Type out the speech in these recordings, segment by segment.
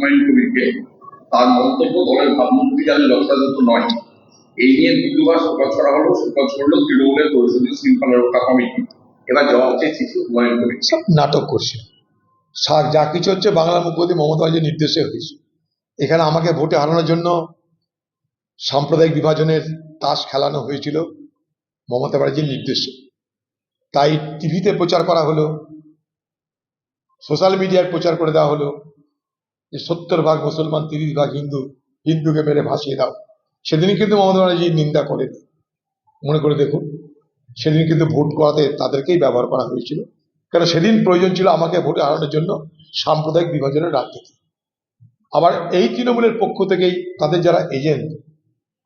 হুমায়ুন কবিরকে তার মন্তব্য দলের ভাবমূর্তি যাতে যথাযথ নয়। এই নিয়ে দ্বিতীয়বার শোকজ করা হলো শোকজ করল তৃণমূলের পরিষদীয় শৃঙ্খলা রক্ষা কমিটি এবার জবাব চেয়েছি হুমায়ুন কবির সব নাটক করছে। সার যা কিছু হচ্ছে, বাংলার মুখ্যমন্ত্রী মমতা ব্যানার্জির নির্দেশে হয়েছে। এখানে আমাকে ভোটে হারানোর জন্য সাম্প্রদায়িক বিভাজনের তাস খেলানো হয়েছিল মমতা ব্যানার্জির নির্দেশে। তাই টিভিতে প্রচার করা হলো, সোশ্যাল মিডিয়ায় প্রচার করে দেওয়া হলো যে সত্তর ভাগ মুসলমান, তিরিশ ভাগ হিন্দু, হিন্দুকে মেরে ভাসিয়ে দাও। সেদিন কিন্তু মমতা ব্যানার্জি নিন্দা করেনি। মনে করে দেখুন, সেদিন কিন্তু ভোট করাতে তাদেরকেই ব্যবহার করা হয়েছিল। কারণ সেদিন প্রয়োজন ছিল আমাকে ভোটে হারানোর জন্য সাম্প্রদায়িক বিভাজনের রাজনীতি। আবার এই তৃণমূলের পক্ষ থেকেই তাদের যারা এজেন্ট,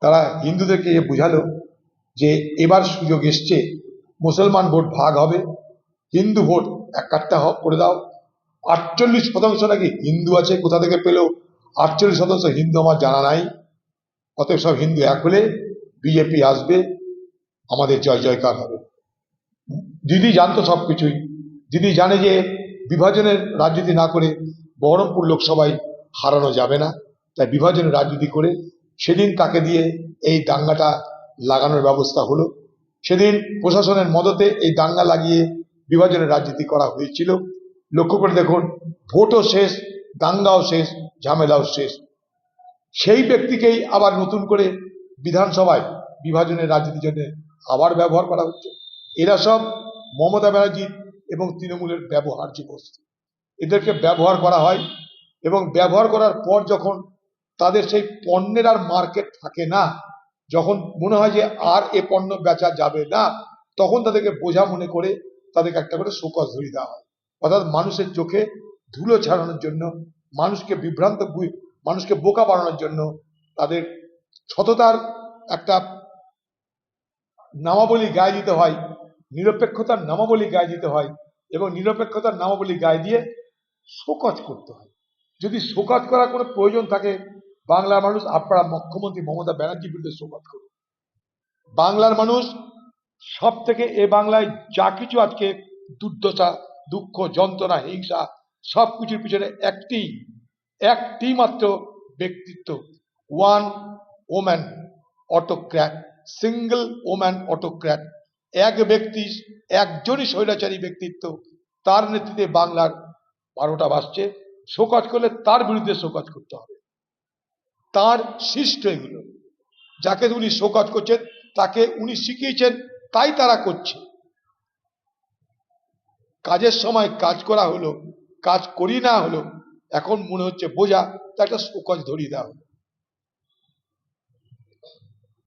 তারা হিন্দুদেরকে বোঝালো যে এবার সুযোগ এসছে, মুসলমান ভোট ভাগ হবে, হিন্দু ভোট এক কাট্টা হক করে দাও আটচল্লিশ শতাংশ নাকি হিন্দু আছে, কোথা থেকে পেল? আটচল্লিশ শতাংশ হিন্দু আমার জানা নাই। অতএব সব হিন্দু এক হলে বিজেপি আসবে, আমাদের জয় জয়কার হবে। দিদি জানতো সব কিছুই। দিদি জানে যে বিভাজনের রাজনীতি না করে বহরমপুর লোকসভায় হারানো যাবে না। তাই বিভাজনের রাজনীতি করে সেদিন তাকে দিয়ে এই দাঙ্গাটা লাগানোর ব্যবস্থা হলো। সেদিন প্রশাসনের মদতে এই দাঙ্গা লাগিয়ে বিভাজনের রাজনীতি করা হয়েছিল। লক্ষ্য করে দেখুন, ভোটও শেষ, দাঙ্গাও শেষ, ঝামেলাও শেষ। সেই ব্যক্তিকেই আবার নতুন করে বিধানসভায় বিভাজনের রাজনীতির জন্য আবার ব্যবহার করা হচ্ছে। এরা সব মমতা ব্যানার্জির এবং তৃণমূলের ব্যবহার্য বস্তু এদেরকে ব্যবহার করা হয় এবং ব্যবহার করার পর যখন তাদের সেই পণ্যের আর মার্কেট থাকে না, যখন মনে হয় যে আর এ পণ্য বেচা যাবে না, তখন তাদেরকে বোঝা মনে করে তাদেরকে একটা করে শোকজ ধরিয়ে দেওয়া হয়। অর্থাৎ মানুষের চোখে ধুলো ছাড়ানোর জন্য, মানুষকে বিভ্রান্ত মানুষকে বোকা বানানোর জন্য তাদের সততার একটা নামাবলী গায়ে দিতে হয়, নিরপেক্ষতার নামাবলী গায়ে দিতে হয় এবং নিরপেক্ষতার নামাবলী গায়ে দিয়ে শোকজ করতে হয়। যদি শোকজ করার কোনো প্রয়োজন থাকে, বাংলার মানুষ আপনারা মুখ্যমন্ত্রী মমতা ব্যানার্জির বিরুদ্ধে শোকজ করুন। বাংলার মানুষ সব থেকে এ বাংলায় যা কিছু আজকে দুর্দশা দুঃখ, যন্ত্রণা, হিংসা সব কিছুর পিছনে একটি একটি মাত্র ব্যক্তিত্ব one woman autocrat single woman autocrat এক ব্যক্তি, একজনই স্বৈরাচারী ব্যক্তিত্ব, তার নেতৃত্বে বাংলার বারোটা বাজছে, শোকজ করলে তার বিরুদ্ধে শোকজ করতে হবে। তার সৃষ্ট এগুলো। যাকে উনি শোকজ করছেন, তাকে উনি শিখিয়েছেন, তাই তারা করছে। কাজের সময় কাজ করা হলো, কাজ করি না হলো, এখন মনে হচ্ছে বোঝা তা একটা শোকজ ধরিয়ে দেওয়া হলো।